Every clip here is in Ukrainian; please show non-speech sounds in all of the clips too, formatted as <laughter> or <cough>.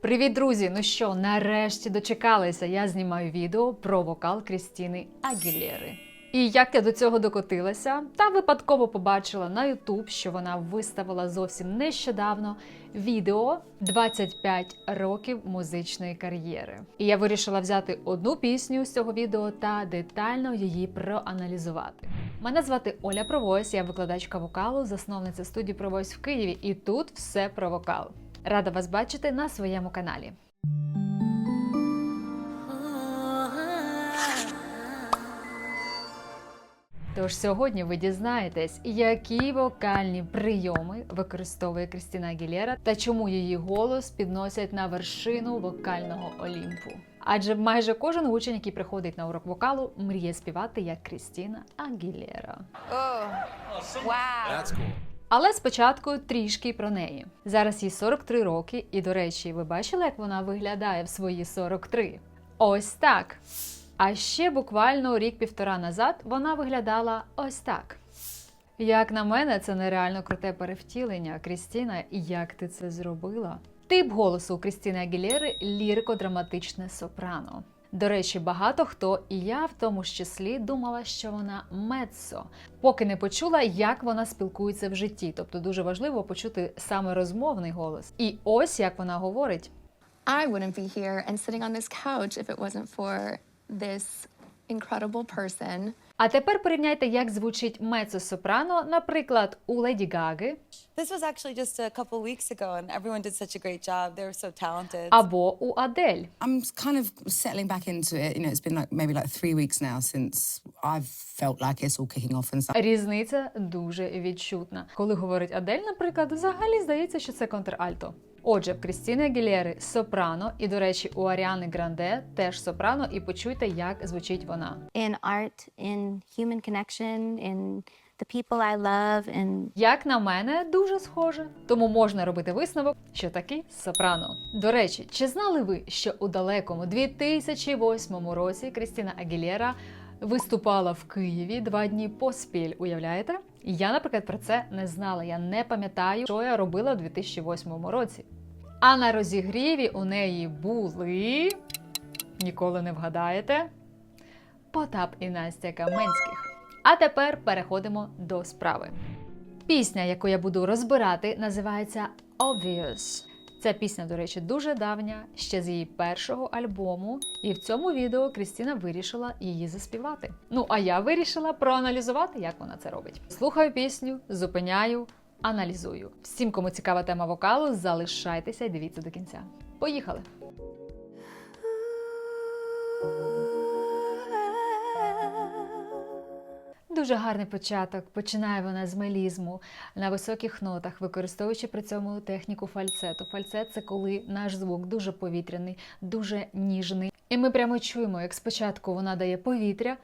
Привіт, друзі! Ну що, нарешті дочекалися. Я знімаю відео про вокал Крістіни Агілєри. І як я до цього докотилася, та випадково побачила на YouTube, що вона виставила зовсім нещодавно відео 25 років музичної кар'єри. І я вирішила взяти одну пісню з цього відео та детально її проаналізувати. Мене звати Оля Провойс, я викладачка вокалу, засновниця студії Провойс в Києві, і тут все про вокал. Рада вас бачити на своєму каналі. Тож сьогодні ви дізнаєтесь, які вокальні прийоми використовує Крістіна Агілєра та чому її голос підносять на вершину вокального олімпу. Адже майже кожен учень, який приходить на урок вокалу, мріє співати як Крістіна Агілєра. Oh, wow. That's cool. Але спочатку трішки про неї. Зараз їй 43 роки, і до речі, ви бачили, як вона виглядає в свої 43? Ось так. А ще буквально рік-півтора назад вона виглядала ось так. Як на мене, це нереально круте перевтілення. Крістіна, як ти це зробила? Тип голосу у Крістіни Агілєри лірико-драматичне сопрано. До речі, багато хто, і я в тому ж числі, думала, що вона мецо, поки не почула, як вона спілкується в житті. Тобто дуже важливо почути саме розмовний голос. І ось як вона говорить. I wouldn't be here and sitting on this couch if it wasn't for this incredible person. А тепер порівняйте, як звучить меццо-сопрано, наприклад, у Леді Гаги This was actually just a couple weeks ago, and everyone did such a great job. They were so talented. або у Адель. I'm kind of settling back into it. You know, it's been like maybe like three weeks now since I've felt like it's all kicking off and stuff. Різниця дуже відчутна. Коли говорить Адель, наприклад, взагалі здається, що це контральто. Отже, в Крістіни Агілєри сопрано, і, до речі, у Аріани Гранде теж сопрано, і почуйте, як звучить вона. in art, in human connection, in the people I love, and Як на мене, дуже схоже. Тому можна робити висновок, що таки сопрано. До речі, чи знали ви, що у далекому 2008 році Крістіна Агілєра виступала в Києві два дні поспіль? Уявляєте? Я, наприклад, про це не знала. Я не пам'ятаю, що я робила у 2008 році. А на розігріві у неї були ніколи не вгадаєте. Потап і Настя Каменських. А тепер переходимо до справи. Пісня, яку я буду розбирати, називається Obvious. Ця пісня, до речі, дуже давня, ще з її першого альбому, і в цьому відео Крістіна вирішила її заспівати. Ну а я вирішила проаналізувати, як вона це робить. Слухаю пісню, зупиняю, аналізую. Всім, кому цікава тема вокалу, залишайтеся і дивіться до кінця. Поїхали! Дуже гарний початок. Починає вона з мелізму на високих нотах, використовуючи при цьому техніку фальцету. Фальцет це коли наш звук дуже повітряний, дуже ніжний. І ми прямо чуємо, як спочатку вона дає повітря.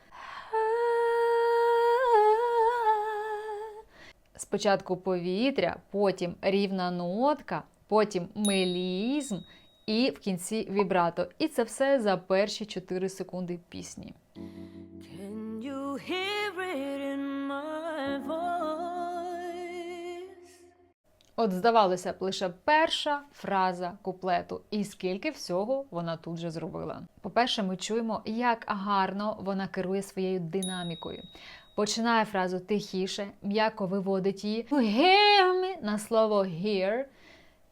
Спочатку повітря, потім рівна нотка, потім мелізм і в кінці вібрато. І це все за перші 4 секунди пісні. Can you hear it in my voice? От здавалося б, лише перша фраза куплету, і скільки всього вона тут же зробила. По-перше, ми чуємо, як гарно вона керує своєю динамікою. Починає фразу тихіше, м'яко виводить її «You hear me» на слово hear.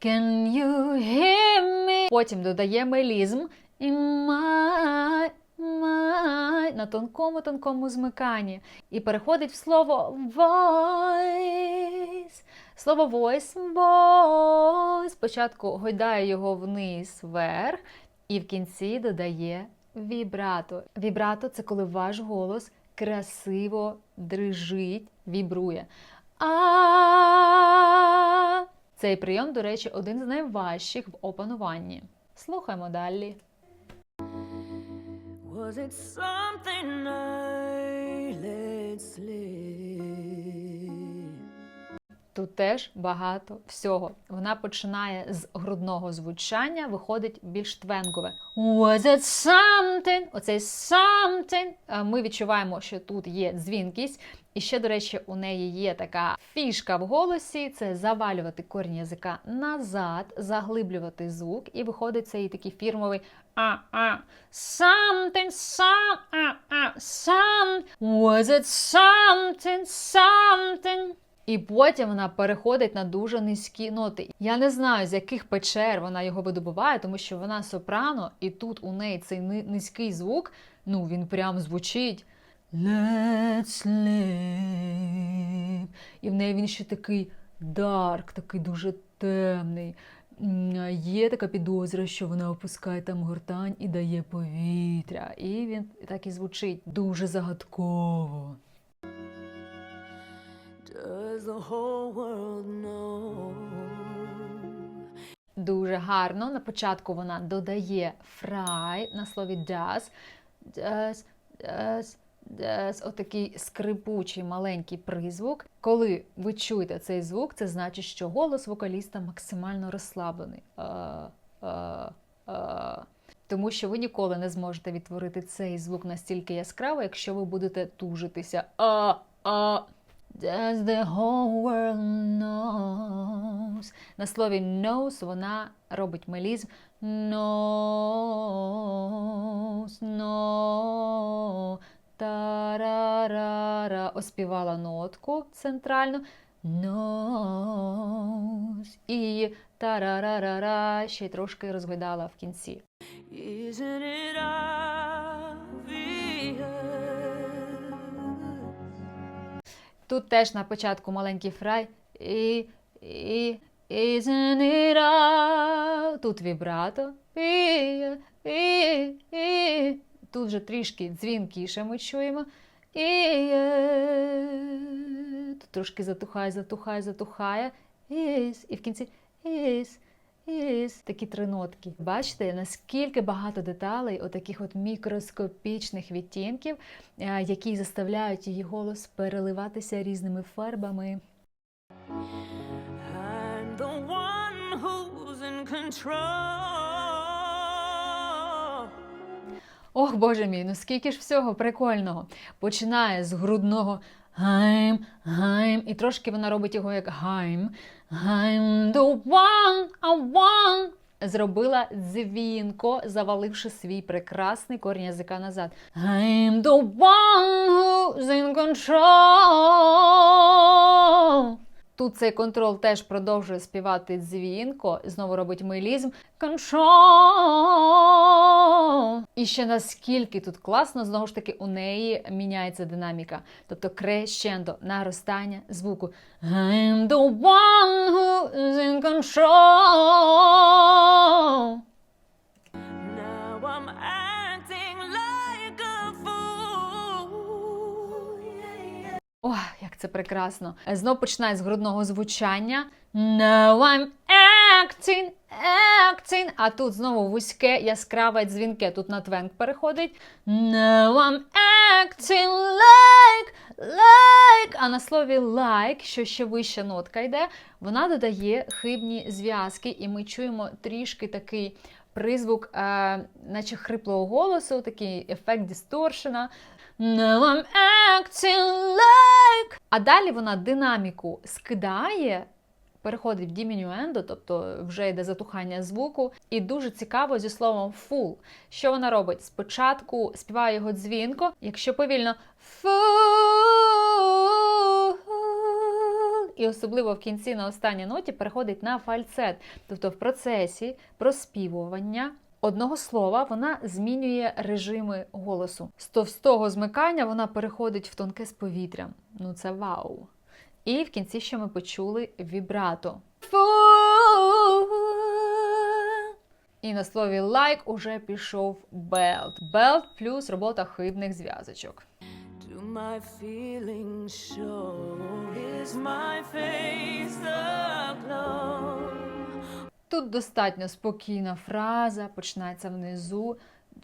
Can you hear me? Потім додає мелізм і my, my на тонкому-тонкому змиканні. І переходить в слово voice. Слово voice, voice. Спочатку гойдає його вниз, вверх, і в кінці додає вібрато. Вібрато це коли ваш голос красиво дрижить, вібрує. А цей прийом, до речі, один з найважчих в опануванні. Слухаємо далі. Was it something I let slip? Тут теж багато всього. Вона починає з грудного звучання, виходить більш твенгове. Was it something? Оцей something. Е, Ми відчуваємо, що тут є дзвінкість. І ще, до речі, у неї є така фішка в голосі: це завалювати корінь язика назад, заглиблювати звук, і виходить цей такий фірмовий а-а. Something, some, а-а, some. Was it something, something? І потім вона переходить на дуже низькі ноти. Я не знаю, з яких печер вона його видобуває, тому що вона сопрано, і тут у неї цей низький звук, ну він прям звучить. Let's sleep. І в неї він ще такий дарк, такий дуже темний. Є така підозра, що вона опускає там гортань і дає повітря. І він так і звучить дуже загадково. Does the whole world know? Дуже гарно. На початку вона додає фрай на слові does. Does, does, does. Отакий скрипучий маленький призвук. Коли ви чуєте цей звук, це значить, що голос вокаліста максимально розслаблений. Е, е, е. Тому що ви ніколи не зможете відтворити цей звук настільки яскраво, якщо ви будете тужитися. А, а. Does the whole world knows. На слові knows вона робить мелізм knows, no, тарарара. Оспівала нотку центральну knows. І тарарарара ще й трошки розгойдала в кінці. Isn't it Тут теж на початку маленький фрай. І, і, isn't it? Тут вібрато. І, і, і. Тут вже трішки дзвінкіше ми чуємо. І, е. Тут трошки затухає, затухає, затухає. Is. І в кінці is. Is. Такі три нотки. Бачите, наскільки багато деталей, отаких от мікроскопічних відтінків, е, які заставляють її голос переливатися різними фарбами. I'm the one who's in control. Ох, боже мій, ну скільки ж всього прикольного. Починає з грудного гайм, гайм, і трошки вона робить його як гайм. Гайм the one, I want. Зробила дзвінко, заваливши свій прекрасний корінь язика назад. I'm the one who's in control. Тут цей контрол теж продовжує співати дзвінко, знову робить мелізм. Control. І ще наскільки тут класно, знову ж таки, у неї міняється динаміка. Тобто крещендо, наростання звуку. I'm the one who is in control. Now I'm Ох, як це прекрасно. Знов починає з грудного звучання. Now I'm acting, acting. А тут знову вузьке, яскраве дзвінке. Тут на твенк переходить. Now I'm acting like, like. А на слові like, що ще вища нотка йде, вона додає хибні зв'язки, і ми чуємо трішки такий призвук, е, наче хриплого голосу, такий ефект дисторшена. Now I'm acting like. А далі вона динаміку скидає, переходить в дімінюендо, тобто вже йде затухання звуку. І дуже цікаво зі словом full. Що вона робить? Спочатку співає його дзвінко, якщо повільно full, і особливо в кінці на останній ноті переходить на фальцет. Тобто в процесі проспівування одного слова вона змінює режими голосу. З товстого змикання вона переходить в тонке з повітрям. Ну це вау. І в кінці що ми почули вібрато. І на слові like уже пішов belt. Belt плюс робота хибних зв'язочок. My feelings show? Is my face aglow? Тут достатньо спокійна фраза, починається внизу.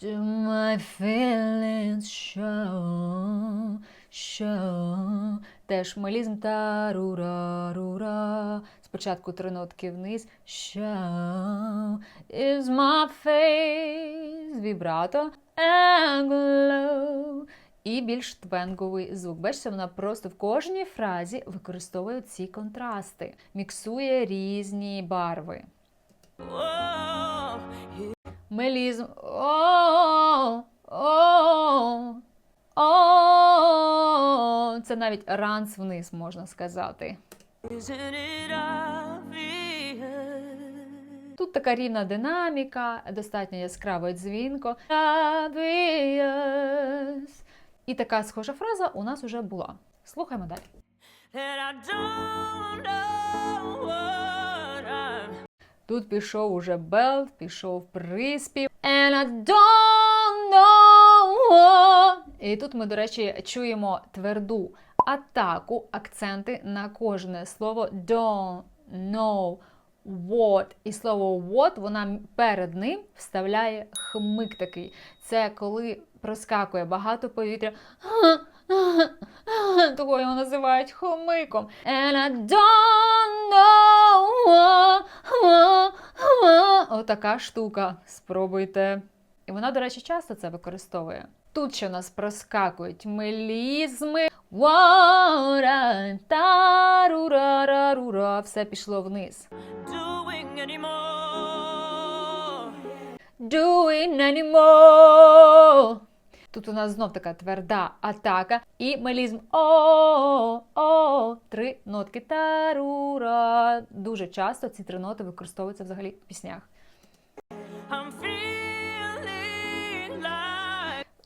Do my feelings show, show. Теж мелізм та рура, рура. Спочатку три нотки вниз. Show is my face. Вібрато. And glow. І більш твенговий звук. Бачите, вона просто в кожній фразі використовує ці контрасти, міксує різні барви. Мелізм. Це навіть ранц вниз можна сказати. Тут така рівна динаміка, достатньо яскраво дзвінко. І така схожа фраза у нас уже була. Слухаймо далі. Тут пішов уже белт, пішов приспів. And I don't know what. І тут ми, до речі, чуємо тверду атаку, акценти на кожне слово don't know what. І слово what вона перед ним вставляє хмик такий. Це коли проскакує багато повітря. <laughs> Того його називають хомиком. And I don't know. Отака штука. Спробуйте. І вона, до речі, часто це використовує. Тут ще у нас проскакують мелізми. Все пішло вниз. doing anymore. doing anymore. Тут у нас знов така тверда атака і мелізм о, о, три нотки тарура. Дуже часто ці три ноти використовуються взагалі в піснях.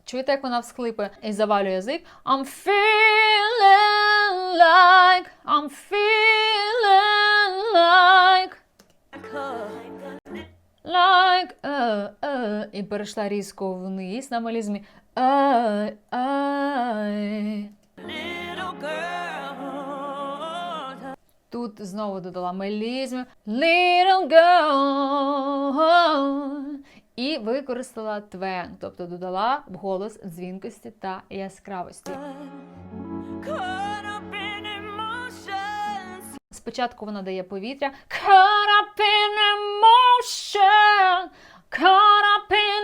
Чуєте, як вона всхлипує і завалює язик? I'm feeling like, I'm feeling like, like, е, е, і перейшла різко вниз на мелізмі. Little girl. Тут знову додала мелізм Little girl. І використала твен, тобто додала в голос дзвінкості та яскравості. Спочатку вона дає повітря Caught up in emotion, caught up in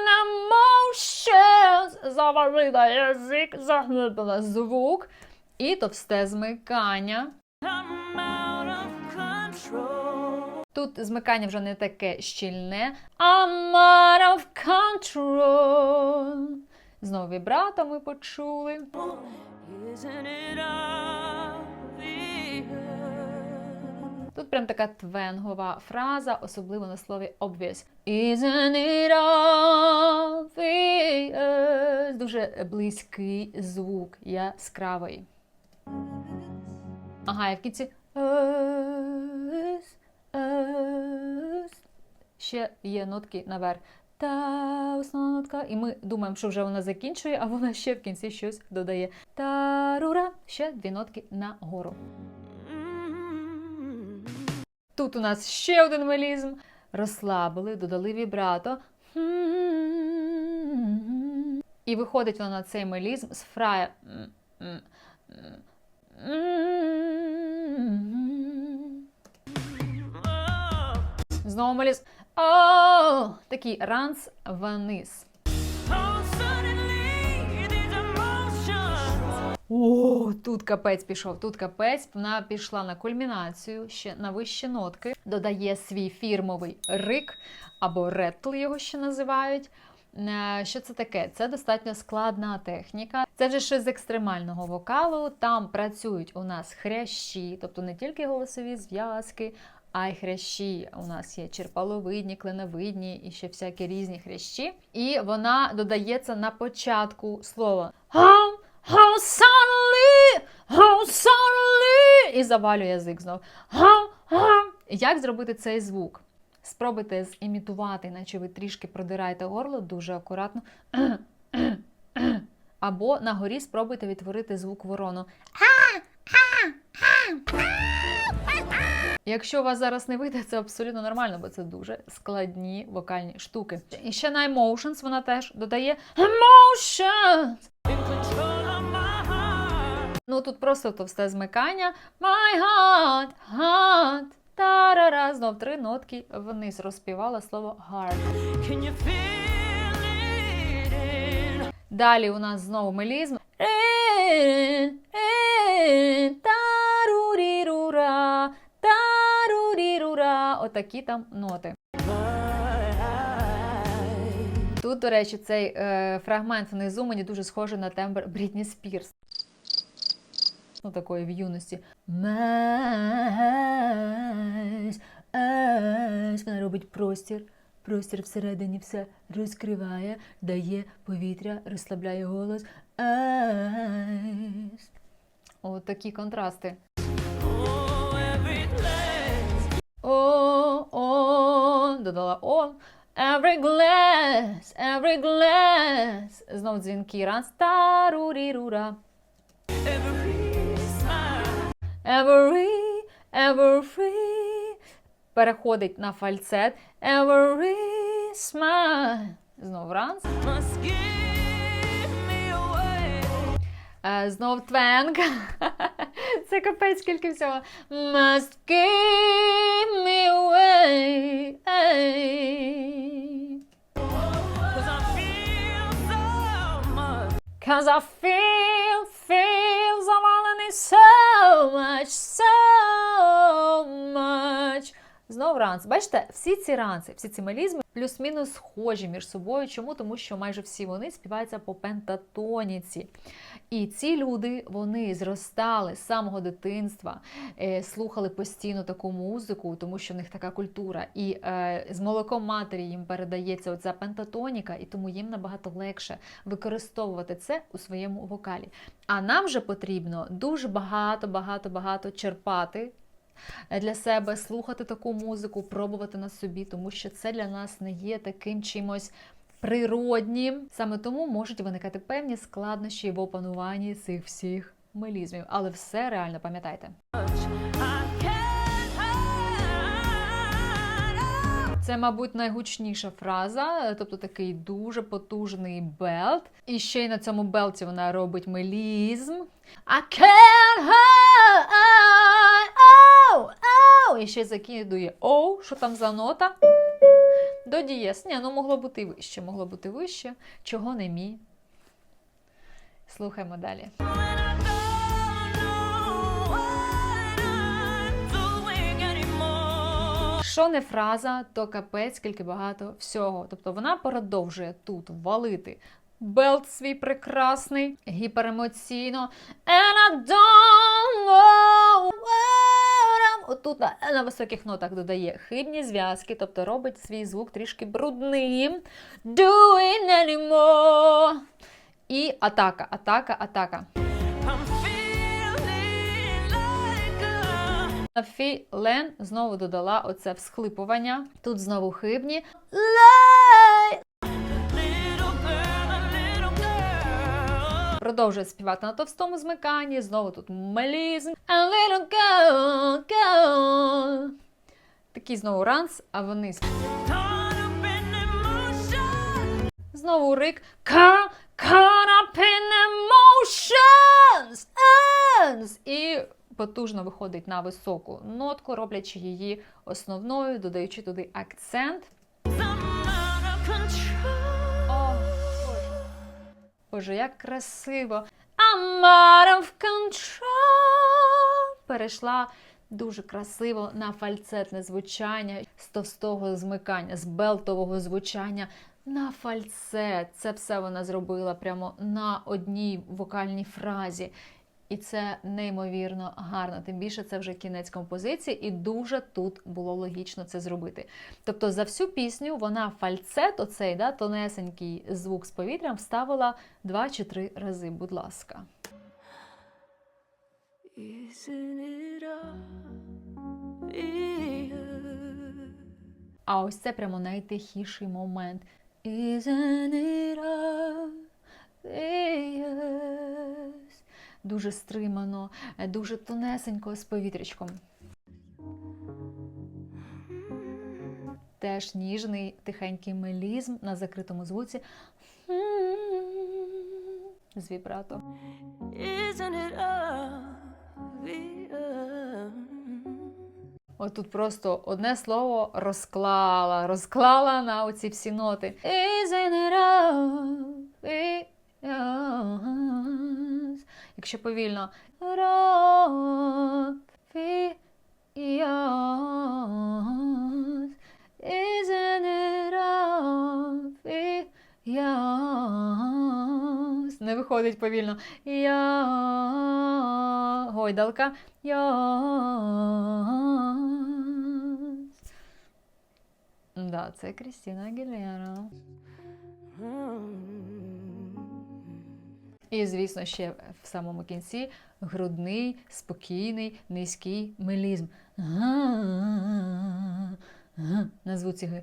emotions. Завалила язик, заглибила звук і товсте змикання. Тут змикання вже не таке щільне. I'm out of control. Знову вібрато ми почули. Isn't it obvious? Тут прям така твенгова фраза, особливо на слові obvious. Isn't it obvious? Дуже близький звук, яскравий. Ага, і в кінці ще є нотки наверх. Та основна нотка. І ми думаємо, що вже вона закінчує, а вона ще в кінці щось додає. Та-рура. Ще дві нотки нагору. Тут у нас ще один мелізм. Розслабили, додали вібрато. І виходить вона на цей мелізм з фрая. Знову мелізм. Такий ранц вниз. О, тут капець пішов, тут капець. Вона пішла на кульмінацію, ще на вищі нотки, додає свій фірмовий рик або ретл його ще називають. Е, Що це таке? Це достатньо складна техніка. Це вже щось з екстремального вокалу. Там працюють у нас хрящі, тобто не тільки голосові зв'язки, а й хрящі. У нас є черпаловидні, кленовидні і ще всякі різні хрящі. І вона додається на початку слова. How, how і завалює язик знов. Як зробити цей звук? Спробуйте зімітувати, наче ви трішки продираєте горло дуже акуратно. Або на горі спробуйте відтворити звук ворону. Якщо у вас зараз не вийде, це абсолютно нормально, бо це дуже складні вокальні штуки. І ще на emotions вона теж додає emotions. Ну тут просто товсте змикання. My heart, heart. Тарара, знов три нотки вниз розспівала слово heart. Can you feel it in? Далі у нас знову мелізм. Тарурірура, тарурірура. Отакі там ноти. Тут, до речі, цей е, фрагмент внизу мені дуже схожий на тембр Брітні Спірс. Ну, такої в юності. Ес. Вона робить простір. Простір всередині все розкриває, дає повітря, розслабляє голос. От такі контрасти. О, о, додала о. Every glass, every glass. Знов дзвінки. Раз. Тарурірура. Every smile. Every, every free. Переходить на фальцет. Every smile. Знов. Е, знов твенк. Це капець скільки всього. Must give me away. Cause I feel, feel so much. Cause I feel, feel завалений so much, so much. Знов ранц. Бачите, всі ці ранці, всі ці мелізми плюс-мінус схожі між собою. Чому? Тому що майже всі вони співаються по пентатоніці. І ці люди вони зростали з самого дитинства, е, слухали постійно таку музику, тому що в них така культура. І е, з молоком матері їм передається оця пентатоніка, і тому їм набагато легше використовувати це у своєму вокалі. А нам же потрібно дуже багато, багато, багато черпати. Для себе слухати таку музику, пробувати на собі, тому що це для нас не є таким чимось природнім. Саме тому можуть виникати певні складнощі в опануванні цих всіх мелізмів. Але все реально пам'ятайте. Це, мабуть, найгучніша фраза, тобто такий дуже потужний белт. І ще й на цьому белті вона робить мелізм. I can't І ще закидує оу, що там за нота? До дієс. Ні, ну могло бути вище, могло бути вище. Чого не мі? Слухаємо далі. Що не фраза, то капець, скільки багато всього. Тобто вона продовжує тут валити белт свій прекрасний, гіперемоційно. And I don't know. Отут на, на високих нотах додає хибні зв'язки, тобто робить свій звук трішки брудним. Doing anymore. І атака, атака, атака. На Фі-Лен знову додала оце всхлипування. Тут знову хибні. Продовжує співати на товстому змиканні. Знову тут мелізм. A little girl, girl. Такий знову ранс, а вони знову рик. Ca- Caught up in emotions. Ends. І потужно виходить на високу нотку, роблячи її основною, додаючи туди акцент. Боже, як красиво. I'm out of control. Перейшла дуже красиво на фальцетне звучання з товстого змикання, з белтового звучання на фальцет. Це все вона зробила прямо на одній вокальній фразі. І це неймовірно гарно. Тим більше це вже кінець композиції, і дуже тут було логічно це зробити. Тобто за всю пісню вона фальцет, оцей да, тонесенький звук з повітрям, вставила два чи три рази. Будь ласка. А ось це прямо найтихіший момент. Isn't it obvious? Дуже стримано, е, дуже тонесенько з повітрячком. теж ніжний тихенький мелізм на закритому звуці. З вібрато. От тут просто одне слово розклала, розклала на оці всі ноти. Isn't it obvious? Якщо повільно. Не виходить повільно. Я... Гойдалка. Я... Да, це Крістіна Агілера. І, звісно, ще в самому кінці грудний, спокійний, низький мелізм. На звуці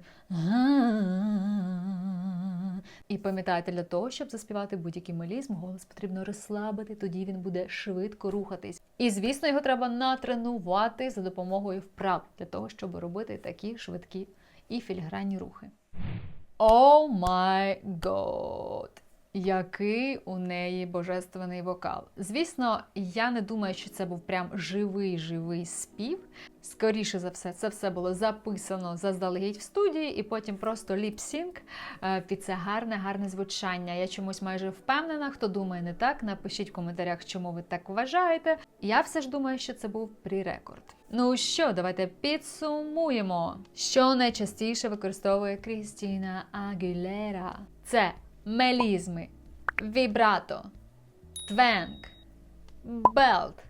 І пам'ятайте, для того, щоб заспівати будь-який мелізм, голос потрібно розслабити, тоді він буде швидко рухатись. І, звісно, його треба натренувати за допомогою вправ для того, щоб робити такі швидкі і філігранні рухи. О май год! Який у неї божественний вокал. Звісно, я не думаю, що це був прям живий живий спів. Скоріше за все, це все було записано заздалегідь в студії, і потім просто ліпсінг під це гарне, гарне звучання. Я чомусь майже впевнена. Хто думає не так, напишіть в коментарях, чому ви так вважаєте. Я все ж думаю, що це був прі-рекорд. Ну що, давайте підсумуємо, що найчастіше використовує Крістіна Агілера. Це мелізми, вібрато, твенк, белт,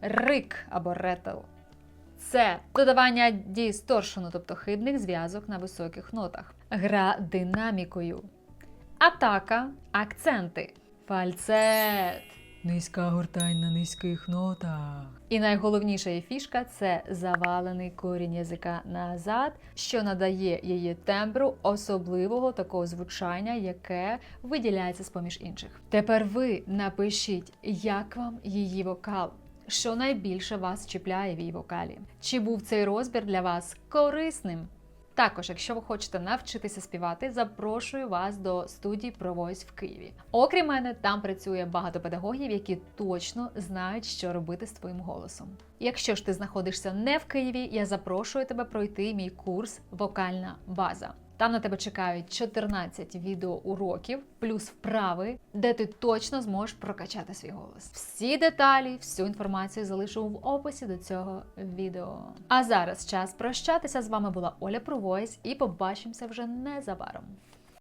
рик або ретл. Це додавання дісторшену, тобто хибних зв'язок на високих нотах, гра динамікою, атака, акценти, фальцет, низька гортань на низьких нотах. І найголовніша її фішка це завалений корінь язика назад, що надає її тембру особливого такого звучання, яке виділяється з поміж інших. Тепер ви напишіть, як вам її вокал. Що найбільше вас чіпляє в її вокалі? Чи був цей розбір для вас корисним? Також, якщо ви хочете навчитися співати, запрошую вас до студії Pro в Києві. Окрім мене, там працює багато педагогів, які точно знають, що робити з твоїм голосом. Якщо ж ти знаходишся не в Києві, я запрошую тебе пройти мій курс Вокальна база. Там на тебе чекають 14 відеоуроків плюс вправи, де ти точно зможеш прокачати свій голос. Всі деталі, всю інформацію залишу в описі до цього відео. А зараз час прощатися з вами була Оля Провойс і побачимося вже незабаром.